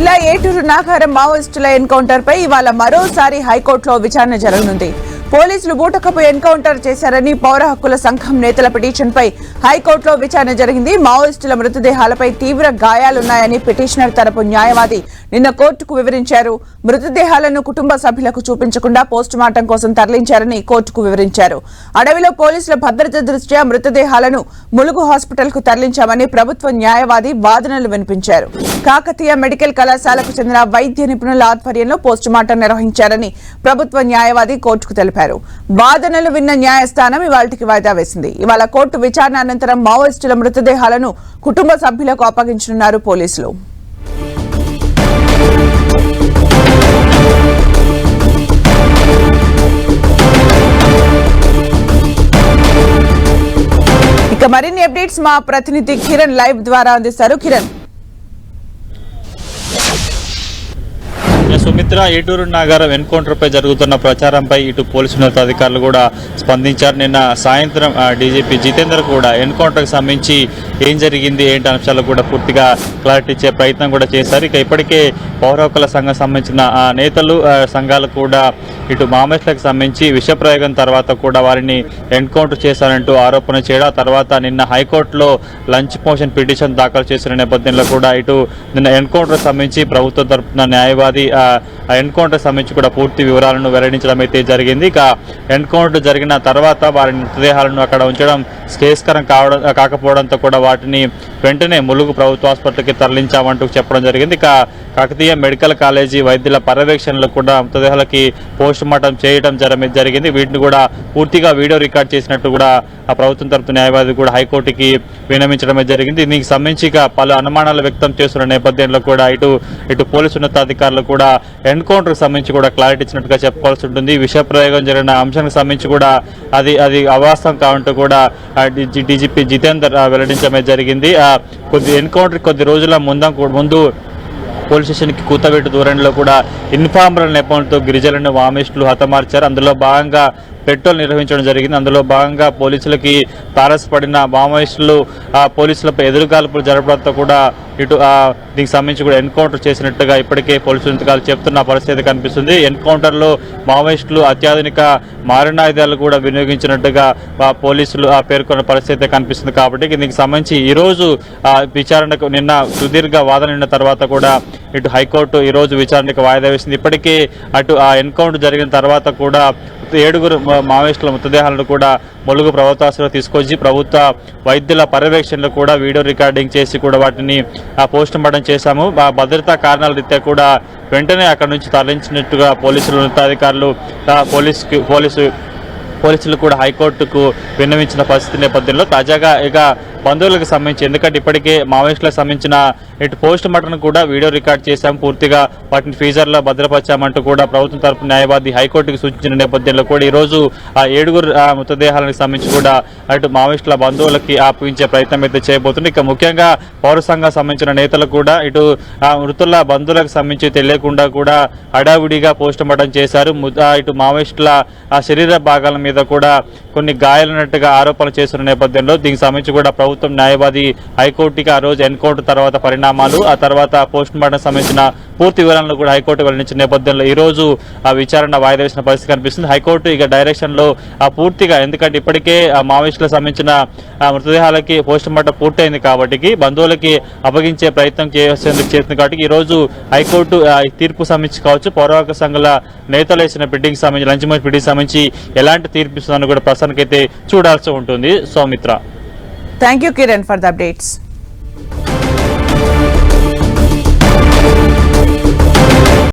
జిల్లా ఏటూరు నాగారం మావోయిస్టుల ఎన్కౌంటర్ పై ఇవాళ మరోసారి హైకోర్టులో విచారణ జరగనుంది. పోలీసులు బూటకపు ఎన్కౌంటర్ చేశారని పౌర హక్కుల సంఘం నేతల పిటిషన్పై హైకోర్టులో విచారణ జరిగింది. మావోయిస్టుల మృతదేహాలపై తీవ్ర గాయాలున్నాయని పిటిషనర్ తరపు న్యాయవాది నిన్న కోర్టుకు వివరించారు. మృతదేహాలను కుటుంబ సభ్యులకు చూపించకుండా పోస్టుమార్టం కోసం తరలించారని కోర్టుకు వివరించారు. అడవిలో పోలీసుల భద్రత దృష్ట్యా మృతదేహాలను ములుగు హాస్పిటల్కు తరలించామని ప్రభుత్వ న్యాయవాది వాదనలు వినిపించారు. కాకతీయ మెడికల్ కళాశాలకు చెందిన వైద్య నిపుణుల ఆధ్వర్యంలో పోస్టుమార్టం నిర్వహించారని ప్రభుత్వ న్యాయవాది కోర్టుకు తెలిపారు. వాదనలు విన్న న్యాయస్థానం ఇవాళకి వాయిదా వేసింది. ఇవాళ కోర్టు విచారణ అనంతరం మావోయిస్టుల మృతదేహాలను కుటుంబ సభ్యులకు అప్పగించనున్నారు పోలీసులు. ఇక మరిన్ని అప్డేట్స్ మా ప్రతినిధి కిరణ్ లైవ్ ద్వారా అందిస్తారు. కిరణ్. సుమిత్ర ఏటూరు నగరం ఎన్కౌంటర్పై జరుగుతున్న ప్రచారంపై ఇటు పోలీసు ఉన్నతాధికారులు కూడా స్పందించారు. నిన్న సాయంత్రం డీజీపీ జితేందర్ కూడా ఎన్కౌంటర్కి సంబంధించి ఏం జరిగింది ఏంటి అంశాలు కూడా పూర్తిగా క్లారిటీ ఇచ్చే ప్రయత్నం కూడా చేశారు. ఇక ఇప్పటికే పౌరహక్కుల సంఘం సంబంధించిన నేతలు సంఘాలు కూడా ఇటు మామేస్లకు సంబంధించి విషప్రయోగం తర్వాత కూడా వారిని ఎన్కౌంటర్ చేశారంటూ ఆరోపణ చేయడం తర్వాత నిన్న హైకోర్టులో లంచ్ మోషన్ పిటిషన్ దాఖలు చేసిన నేపథ్యంలో కూడా ఇటు నిన్న ఎన్కౌంటర్ సంబంధించి ప్రభుత్వం తరపున న్యాయవాది ఆ ఎన్కౌంటర్ సంబంధించి కూడా పూర్తి వివరాలను వెల్లడించడం అయితే జరిగింది. ఇక ఎన్కౌంటర్ జరిగిన తర్వాత వారి మృతదేహాలను అక్కడ ఉంచడం శ్రేయస్కరం కావడం కాకపోవడంతో కూడా వాటిని వెంటనే ములుగు ప్రభుత్వ ఆసుపత్రికి తరలించామంటూ చెప్పడం జరిగింది. ఇక కాకతీయ మెడికల్ కాలేజీ వైద్యుల పర్యవేక్షణలో కూడా మృతదేహాలకి పోస్ట్ మార్టం చేయడం జర- జరిగింది. వీటిని కూడా పూర్తిగా వీడియో రికార్డ్ చేసినట్టు కూడా ఆ ప్రభుత్వం తరపు న్యాయవాది కూడా హైకోర్టుకి విరమించడమే జరిగింది. దీనికి సంబంధించి పలు అనుమానాలు వ్యక్తం చేస్తున్న నేపథ్యంలో కూడా ఇటు ఇటు పోలీసు ఉన్నతాధికారులు కూడా ఎన్కౌంటర్కి సంబంధించి కూడా క్లారిటీ ఇచ్చినట్టుగా చెప్పుకోవాల్సి ఉంటుంది. విష ప్రయోగం జరిగిన అంశానికి సంబంధించి కూడా అది అది అవాస్తం కావంటూ కూడా డీజీపీ జితేందర్ వెల్లడించడమే జరిగింది. కొద్ది ఎన్కౌంటర్ కొద్ది రోజుల ముందు ముందు పోలీస్ స్టేషన్కి కూతబెట్టు దూరంలో కూడా ఇన్ఫార్మర్ నెపంతో గిరిజనులను వామిస్టులు హతమార్చారు. అందులో భాగంగా పెట్రోల్ నిర్వహించడం జరిగింది. అందులో భాగంగా పోలీసులకి తారసపడిన మావోయిస్టులు ఆ పోలీసులపై ఎదురుగాల్పులు జరపడంతో కూడా ఇటు దీనికి సంబంధించి కూడా ఎన్కౌంటర్ చేసినట్టుగా ఇప్పటికే పోలీసు అధికారులు చెప్తున్న పరిస్థితి కనిపిస్తుంది. ఎన్కౌంటర్లో మావోయిస్టులు అత్యాధునిక మారణాయుధాలు కూడా వినియోగించినట్టుగా పోలీసులు ఆ పేర్కొన్న పరిస్థితి కనిపిస్తుంది కాబట్టి దీనికి సంబంధించి ఈరోజు విచారణకు నిన్న సుదీర్ఘ వాదన నిన్న తర్వాత కూడా ఇటు హైకోర్టు ఈరోజు విచారణకు వాయిదా వేసింది. ఇప్పటికే అటు ఆ ఎన్కౌంటర్ జరిగిన తర్వాత కూడా ఏడుగురు మావోయిస్టుల మృతదేహాలను కూడా ములుగు ప్రభుత్వాసులో తీసుకొచ్చి ప్రభుత్వ వైద్యుల పర్యవేక్షణలో కూడా వీడియో రికార్డింగ్ చేసి కూడా వాటిని ఆ పోస్ట్ మార్టం చేశాము భద్రతా కారణాల రీత్యా కూడా వెంటనే అక్కడ నుంచి తరలించినట్టుగా పోలీసులు ఉన్నతాధికారులు పోలీస్ పోలీసు పోలీసులు కూడా హైకోర్టుకు విన్నవించిన పరిస్థితి నేపథ్యంలో తాజాగా ఇక బంధువులకు సంబంధించి ఎందుకంటే ఇప్పటికే మావోయిస్టులకు సంబంధించిన ఇటు పోస్ట్ మార్టం కూడా వీడియో రికార్డ్ చేశాం. పూర్తిగా వాటిని ఫీజర్లో భద్రపరిచామంటూ కూడా ప్రభుత్వం తరపు న్యాయవాది హైకోర్టుకు సూచించిన నేపథ్యంలో కూడా ఈరోజు ఆ ఏడుగురు మృతదేహాలకు సంబంధించి కూడా అటు మావోయిస్టుల బంధువులకి ఆపించే ప్రయత్నం అయితే చేయబోతుంది. ఇక ముఖ్యంగా పౌర సంఘం సంబంధించిన నేతలు కూడా ఇటు ఆ మృతుల బంధువులకు సంబంధించి తెలియకుండా కూడా హడావిడిగా పోస్ట్ మార్టం చేశారు. ఇటు మావోయిస్టుల శరీర భాగాల మీద కూడా కొన్ని గాయాలున్నట్టుగా ఆరోపణలు చేస్తున్న నేపథ్యంలో దీనికి సంబంధించి కూడా ప్రభుత్వం న్యాయవాది హైకోర్టుకి ఆ రోజు ఎన్కౌంటర్ తర్వాత పరిణామాలు ఆ తర్వాత పోస్ట్ మార్టం సంబంధించిన పూర్తి వివరాలను కూడా హైకోర్టు వెల్లడించిన నేపథ్యంలో ఈ రోజు ఆ విచారణ వాయిదా వేసిన పరిస్థితి కనిపిస్తుంది. హైకోర్టు ఇక డైరెక్షన్లో ఆ పూర్తిగా ఎందుకంటే ఇప్పటికే ఆ మావోయిస్టులకు సంబంధించిన మృతదేహాలకి పోస్ట్ మార్టం పూర్తయింది కాబట్టి బంధువులకి అప్పగించే ప్రయత్నం చేసేందుకు చేస్తుంది కాబట్టి ఈ రోజు హైకోర్టు తీర్పు సంబంధించి కావచ్చు పౌరవర్గ సంఘాల నేతలు వేసిన బిడ్డింగ్ సంబంధించి లంచ్ మోషన్ బిడ్డింగ్ సంబంధించి ఎలాంటి తీర్పు ఇస్తుందని కూడా ప్రస్తుతానికైతే చూడాల్సి ఉంటుంది. Soumitra. Thank you Kiran for the updates